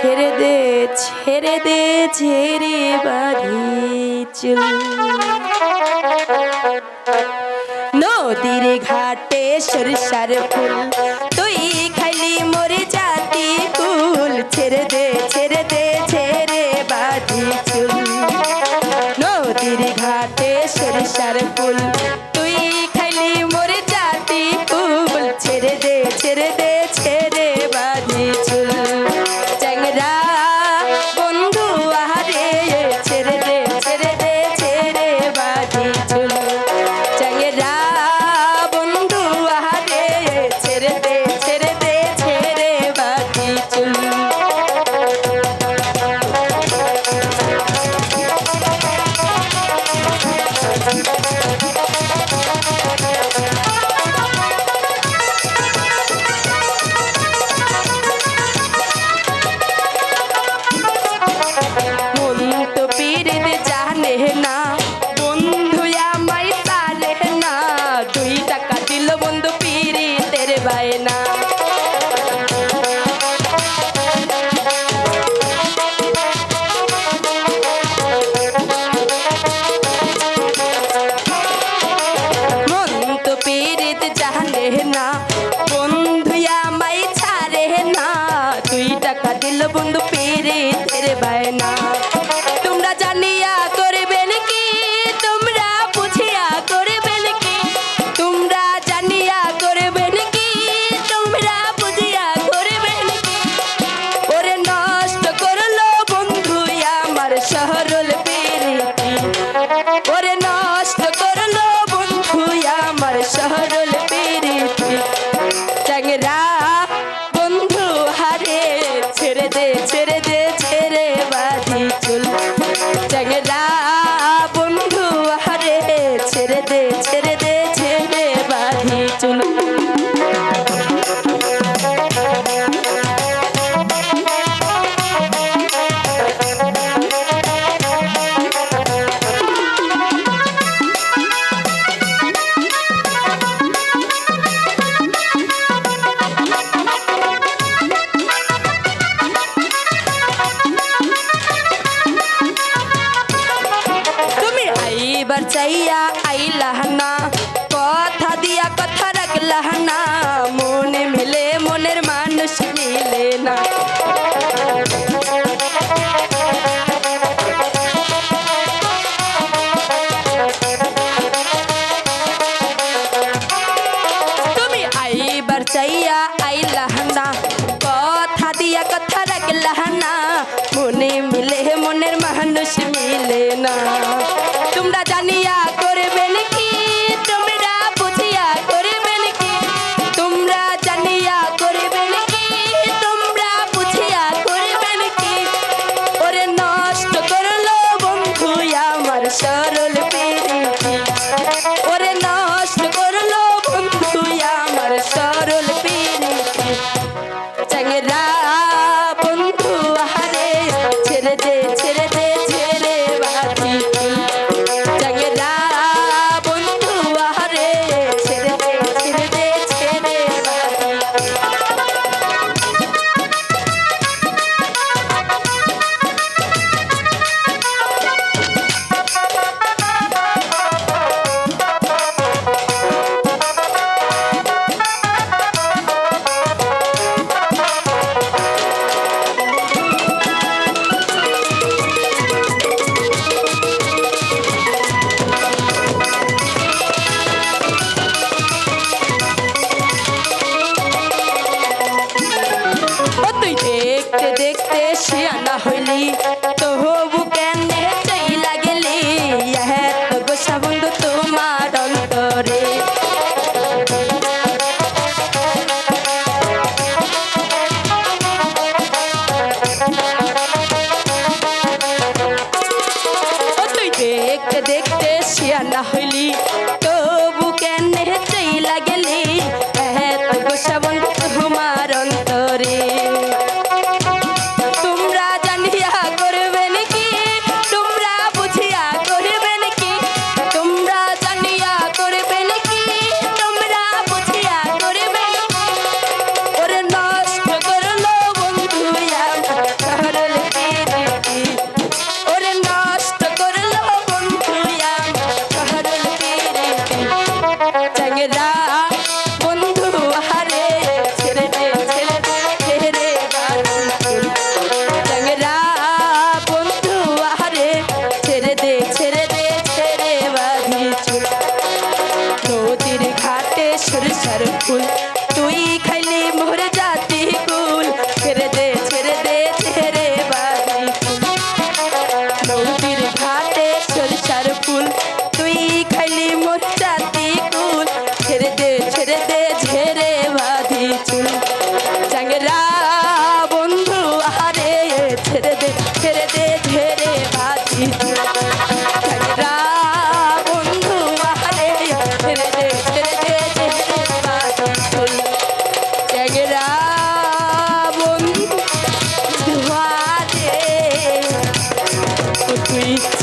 ছেড়ে দে ছেড়ে দে ছেড়ে বাড়ি চল। নদীর ঘাটে সরিষার ফুল ওরে দিয়া আইলাহ না কথা দিয়া কথা রাখলাহ মনে মেলে মনের মানুষ মিলে না। তুমি আইবার চাইয়া আইলাহ না কথা দিয়া কথা রাখলাহ না মনে মিলে মনের মানুষ মিলে না। দেখতে দেখতে শিয়ানা হইলি তো তবু Bye.